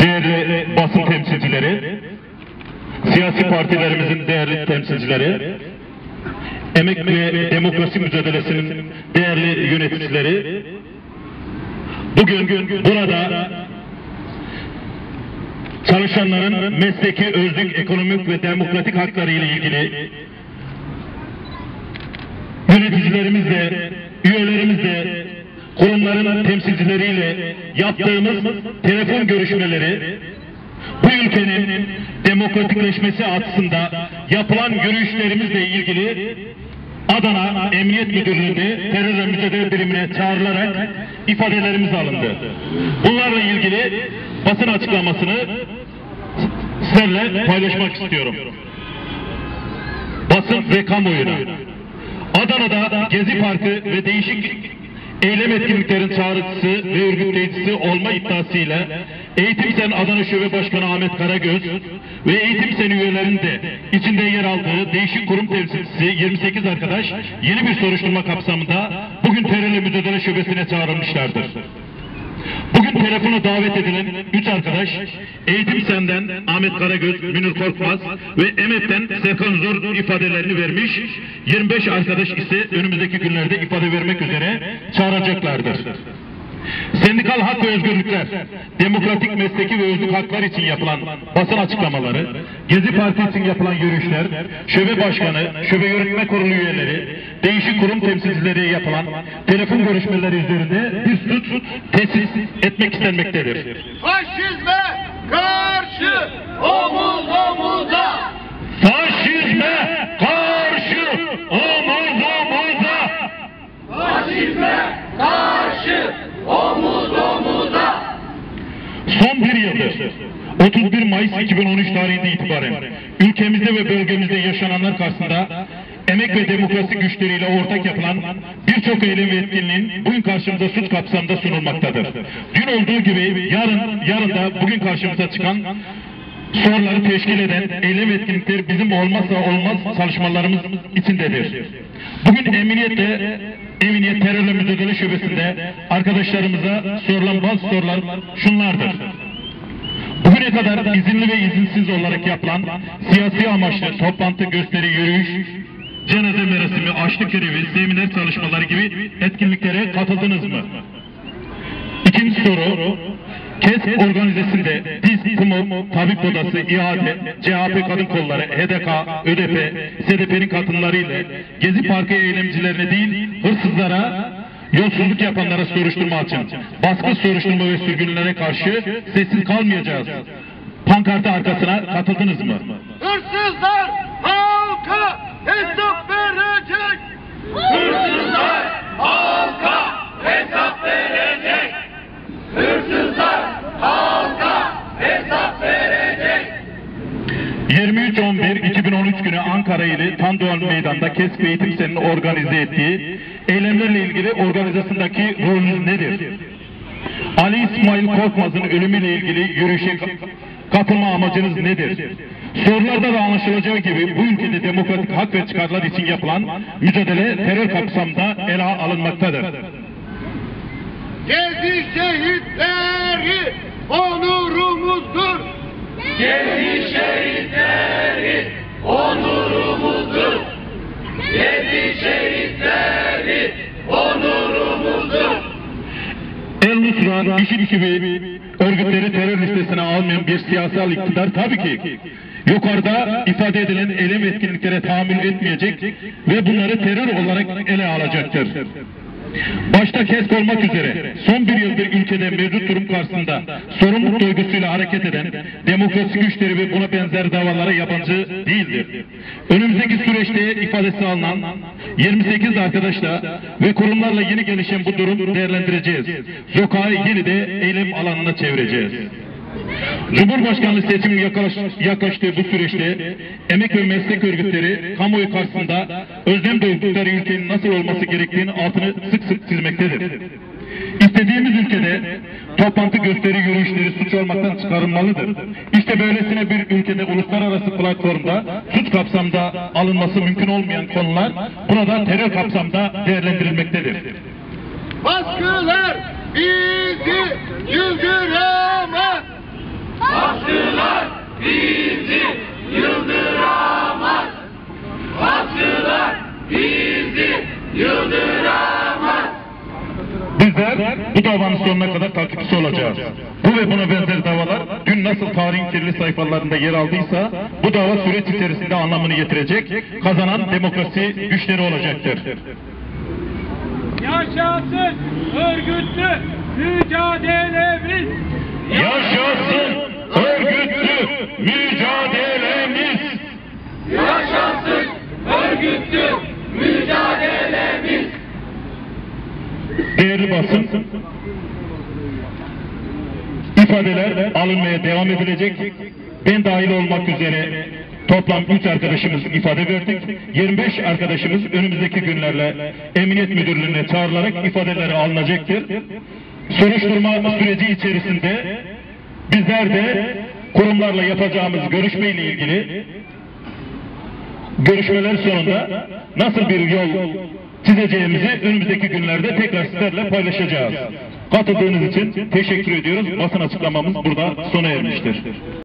değerli basın temsilcileri, siyasi partilerimizin değerli temsilcileri, emek ve demokrasi mücadelesinin değerli yöneticileri, bugün burada çalışanların mesleki, özlük, ekonomik ve demokratik hakları ile ilgili yöneticilerimizle, üyelerimizle, kurumların temsilcileriyle yaptığımız telefon görüşmeleri bu ülkenin demokratikleşmesi açısında yapılan yürüyüşlerimizle ilgili Adana Emniyet Müdürlüğü'nde terörle mücadele birimine çağrılarak ifadelerimiz alındı. Bunlarla ilgili basın açıklamasını sizlerle paylaşmak istiyorum. Basın ve kamuoyuna. Adana'da Gezi Parkı ve değişik eylem etkinliklerin çağrıcısı ve örgütleyicisi olma iddiasıyla Eğitim Sen Adana Şube Başkanı Ahmet Karagöz ve Eğitim Sen üyelerinin de içinde yer aldığı değişik kurum temsilcisi 28 arkadaş yeni bir soruşturma kapsamında bugün terörle mücadele şubesine çağrılmışlardır. Bugün telefona davet edilen üç arkadaş Eğitim Sen'den Ahmet Karagöz, Münir Korkmaz ve Emet'ten Serkan Zor ifadelerini vermiş. 25 arkadaş ise önümüzdeki günlerde ifade vermek üzere çağıracaklardır. Sendikal hak ve özgürlükler, demokratik mesleki ve özlük haklar için yapılan basın açıklamaları, Gezi Parti için yapılan yürüyüşler, şube başkanı, şube yürütme kurulu üyeleri, değişik kurum temsilcileri yapılan telefon görüşmeleri üzerinde bir suç tesis etmek istenmektedir. Faşizme karşı omuz omuza. Faşizme karşı omuz omuza Faşizme karşı omuz omuza. Son bir yıldır 31 Mayıs 2013 tarihinde itibaren ülkemizde ve bölgemizde yaşananlar karşısında emek ve demokrasi güçleriyle ortak yapılan birçok eylem ve etkinliğin bugün karşımıza suç kapsamında sunulmaktadır. Dün olduğu gibi yarın, yarın da bugün karşımıza çıkan soruları teşkil eden eylem etkinlikleri bizim olmazsa olmaz çalışmalarımız içindedir. Bugün emniyette, emniyet terörle mücadele şubesinde arkadaşlarımıza sorulan bazı sorular şunlardır. Bugüne kadar izinli ve izinsiz olarak yapılan siyasi amaçlı toplantı, gösteri, yürüyüş, cenaze merasimi, açlık görevi, seminer çalışmaları gibi etkinliklere katıldınız mı? İkinci soru, KES organizesinde DİS, TMO, Tabip Odası, İHADE, CHP Kadın Kolları, HDK, ÖDP, SDP'nin katılımlarıyla Gezi Parkı eylemcilerine değil, hırsızlara, yolsuzluk yapanlara soruşturma açın. Baskı, soruşturma ve sürgünlere karşı sessiz kalmayacağız. Pankartı arkasına katıldınız mı? Hırsızlar halka hesap verecek. Hırsızlar halka hesap verecek. Hırsızlar halka hesap verecek. 23-11-2013 günü Ankara ili Tandoğan Meydan'da KESK Eğitim Sen'in organize ettiği eylemlerle ilgili organizasyondaki rolünüz nedir? Ali İsmail Korkmaz'ın ölümüyle ilgili yürüyüşe katılma amacınız nedir? Sorularda da anlaşılacağı gibi bu ülkede demokratik hak ve çıkarlar için yapılan mücadele terör kapsamında ele alınmaktadır. Gezi şehitleri onurumuzdur. Gezi şehitleri Nusra, IŞİD gibi örgütleri terör listesine almayan bir siyasal iktidar tabii ki yukarıda ifade edilen eylem etkinliklere tahammül etmeyecek ve bunları terör olarak ele alacaktır. Başta KESK olmak üzere son bir yıldır ülkede mevcut durum karşısında sorumluluk duygusuyla hareket eden demokrasi güçleri ve buna benzer davalara yabancı değildir. Önümüzdeki süreçte ifadesi alınan 28 arkadaşla ve kurumlarla yeni gelişen bu durum değerlendireceğiz. Sokağı yeni de eylem alanına çevireceğiz. Cumhurbaşkanlığı seçimi yaklaş, yaklaştığı bu süreçte emek ve meslek örgütleri kamuoyu karşısında özlem duydukları ülkenin nasıl olması gerektiğini altını sık sık çizmektedir. İstediğimiz ülkede toplantı gösteri yürüyüşleri suç olmaktan çıkarılmalıdır. İşte böylesine bir ülkede uluslararası platformda suç kapsamda alınması mümkün olmayan konular burada terör kapsamda değerlendirilmektedir. Baskılar bizi güldüremez. Baskılar bizi davanın sonuna kadar takipçisi olacağız. Bu ve buna benzer davalar dün nasıl tarihin kirli sayfalarında yer aldıysa bu dava süreç içerisinde anlamını yitirecek, kazanan demokrasi güçleri olacaktır. Yaşasın örgütlü mücadelemiz. Yaşasın örgütlü mücadelemiz! Yaşasın örgütlü mücadelemiz. Değerli basın, ifadeler alınmaya devam edilecek. Ben dahil olmak üzere toplam 3 arkadaşımız ifade verdik. 25 arkadaşımız önümüzdeki günlerle Emniyet Müdürlüğü'ne çağrılarak ifadeleri alınacaktır. Soruşturma süreci içerisinde bizler de kurumlarla yapacağımız görüşme ile ilgili görüşmeler sonunda nasıl bir yol çizeceğimizi önümüzdeki günlerde tekrar sizlerle paylaşacağız. Katıldığınız için teşekkür ediyoruz. Basın açıklamamız burada sona ermiştir.